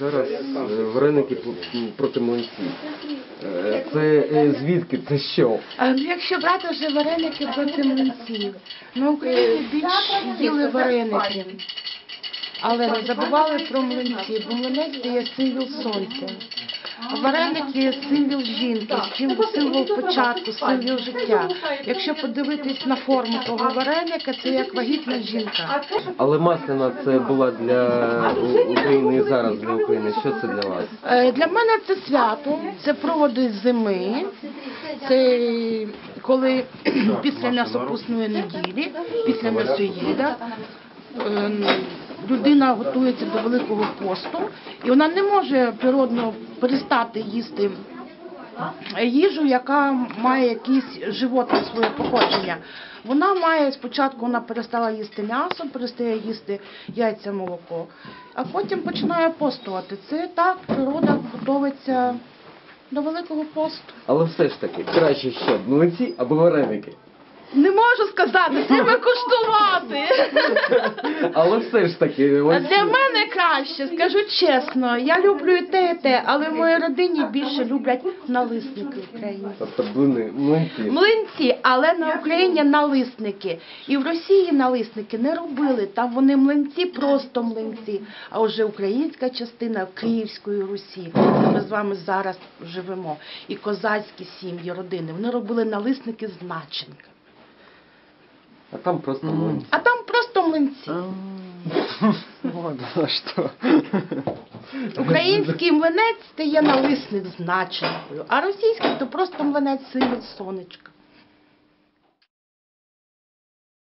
зараз е, вареники проти млинців. Е, Це е, звідки? Це що? А ну, якщо брати вже вареники проти млинців, на Україні більш їли вареники, але не забували про млинці, бо млинець дає є символ сонця. Вареники символ жінки, символ, символ початку, символ життя. Якщо подивитись на форму того вареника, це як вагітна жінка. Але масляна це була для України і зараз для України. Що це для вас? Е, Для мене це свято, це проводи зими, це коли після м'ясопусної неділі, після м'ясоїда, е, людина готується до Великого посту, і вона не може природно перестати їсти їжу, яка має якесь животне своє походження. Вона має спочатку вона перестала їсти м'ясо, перестає їсти яйця, молоко, а потім починає постувати. Це так природа готується до Великого посту. Але все ж таки, краще що, млинці або вареники? Не можу сказати, треба коштувати. Але все ж таки, ось Для мене краще, скажу чесно. Я люблю і те, і те, але в моїй родині більше люблять налисники українські. тобто блини, млинці. Млинці, але на Україні налисники. І в Росії налисники не робили. Там вони млинці, просто млинці. А вже українська частина Київської Русі, де ми з вами зараз живемо. І козацькі сім'ї, родини, вони робили налисники з начинками. А там просто млинці. А там просто млинці. Вот оно что. Український млинець стає налисник з начинкою, а російський то просто млинець символ сонечка.